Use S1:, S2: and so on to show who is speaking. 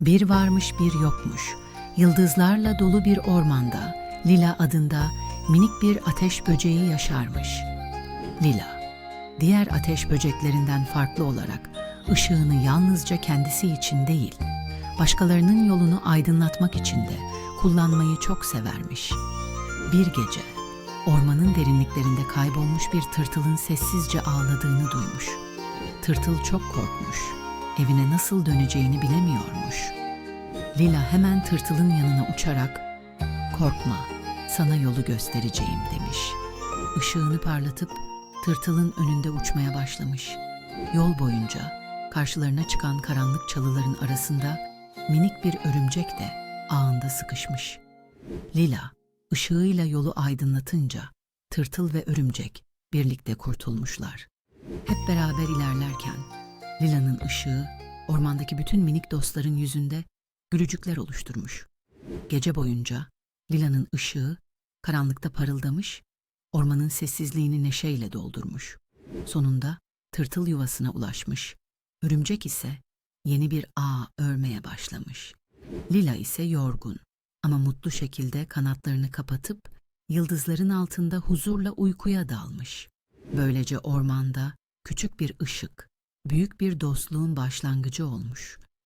S1: Bir varmış bir yokmuş. Yıldızlarla dolu bir ormanda Lila adında minik bir ateş böceği yaşarmış. Lila, diğer ateş böceklerinden farklı olarak ışığını yalnızca kendisi için değil, başkalarının yolunu aydınlatmak için de kullanmayı çok severmiş. Bir gece ormanın derinliklerinde kaybolmuş bir tırtılın sessizce ağladığını duymuş. Tırtıl çok korkmuş. Evine nasıl döneceğini bilemiyormuş. Lila hemen tırtılın yanına uçarak "Korkma, sana yolu göstereceğim." demiş. Işığını parlatıp tırtılın önünde uçmaya başlamış. Yol boyunca karşılarına çıkan karanlık çalıların arasında minik bir örümcek de ağında sıkışmış. Lila ışığıyla yolu aydınlatınca tırtıl ve örümcek birlikte kurtulmuşlar. Hep beraber ilerlerken Lila'nın ışığı ormandaki bütün minik dostların yüzünde gülücükler oluşturmuş. Gece boyunca Lila'nın ışığı karanlıkta parıldamış, ormanın sessizliğini neşeyle doldurmuş. Sonunda tırtıl yuvasına ulaşmış, örümcek ise yeni bir ağ örmeye başlamış. Lila ise yorgun ama mutlu şekilde kanatlarını kapatıp yıldızların altında huzurla uykuya dalmış. Böylece ormanda küçük bir ışık, büyük bir dostluğun başlangıcı olmuş.